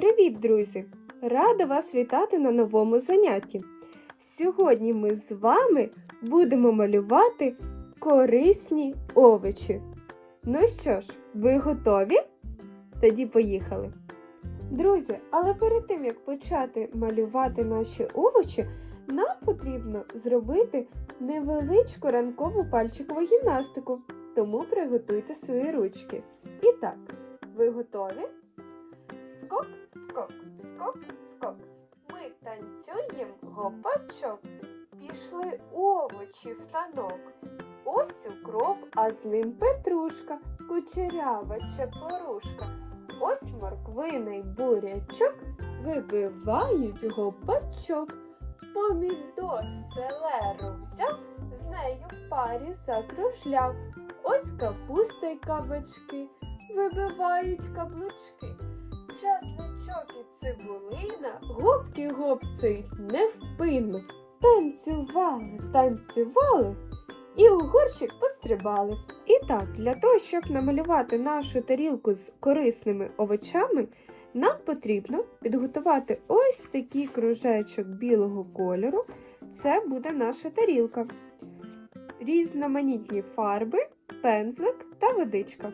Привіт, друзі! Рада вас вітати на новому занятті. Сьогодні ми з вами будемо малювати корисні овочі. Ну що ж, ви готові? Тоді поїхали. Друзі, але перед тим як почати малювати наші овочі, нам потрібно зробити невеличку ранкову пальчикову гімнастику. Тому приготуйте свої ручки. І так, ви готові? Скок, скок, скок, скок. Ми танцюємо гопачок. Пішли овочі в танок. Ось укроп, а з ним петрушка, кучерява чепорушка. Ось морквиний бурячок, вибивають гопачок. Помідор селеру взяв, з нею в парі закружляв. Ось капуста й кабачки, вибивають каблучки. Часничок і цибулина, губки гопці невпинно. Танцювали, танцювали і у горщик пострибали. І так, для того, щоб намалювати нашу тарілку з корисними овочами, нам потрібно підготувати ось такий кружечок білого кольору. Це буде наша тарілка. Різноманітні фарби, пензлик та водичка.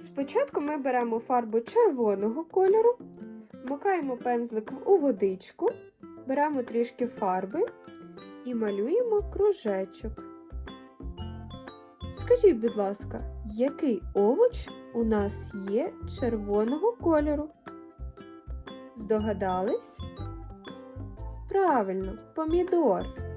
Спочатку ми беремо фарбу червоного кольору, макаємо пензлик у водичку, беремо трішки фарби і малюємо кружечок. Скажіть, будь ласка, який овоч у нас є червоного кольору? Здогадались? Правильно, помідор.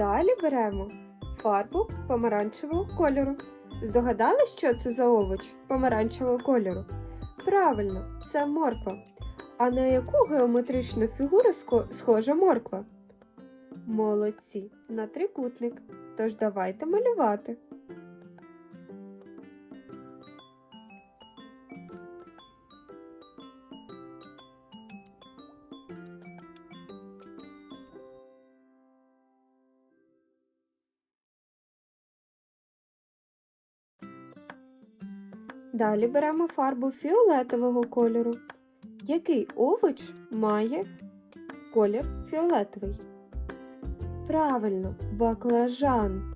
Далі беремо фарбу помаранчевого кольору. Здогадали, що це за овоч помаранчевого кольору? Правильно, це морква. А на яку геометричну фігуру схожа морква? Молодці, на трикутник. Тож давайте малювати. Далі беремо фарбу фіолетового кольору. Який овоч має колір фіолетовий? Правильно, баклажан.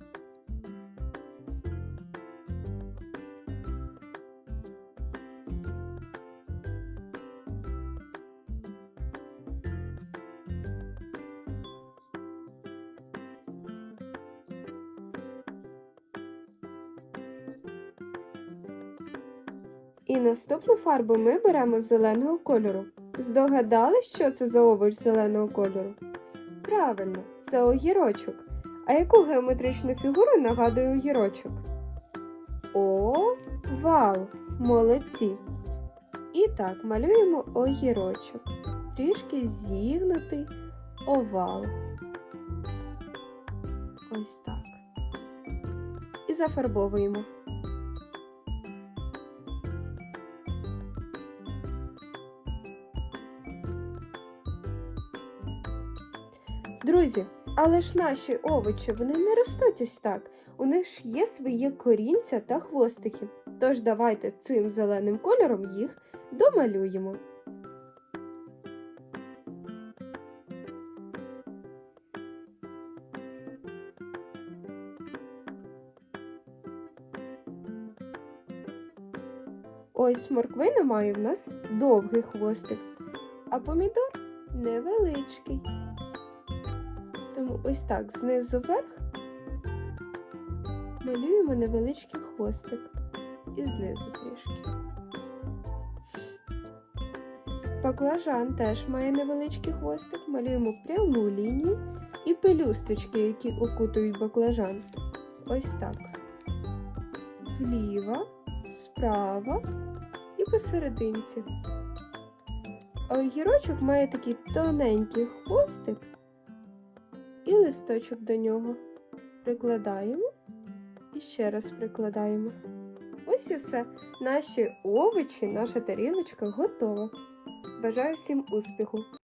І наступну фарбу ми беремо зеленого кольору. Здогадали, що це за овоч зеленого кольору? Правильно, це огірочок. А яку геометричну фігуру нагадує огірочок? О, вау! Молодці! І так, малюємо огірочок. Трішки зігнутий овал. Ось так. І зафарбовуємо. Друзі, але ж наші овочі вони не ростуть ось так. У них ж є свої корінця та хвостики. Тож давайте цим зеленим кольором їх домалюємо. Ось морквина має в нас довгий хвостик, а помідор невеличкий. Тому ось так знизу вверх малюємо невеличкий хвостик і знизу трішки. Баклажан теж має невеличкий хвостик, малюємо пряму лінію і пелюсточки, які окутують баклажан. Ось так. Зліва, справа і посерединці. Огірочок має такий тоненький хвостик і листочок до нього. Прикладаємо і ще раз прикладаємо. Ось і все. Наші овочі, наша тарілочка готова. Бажаю всім успіху!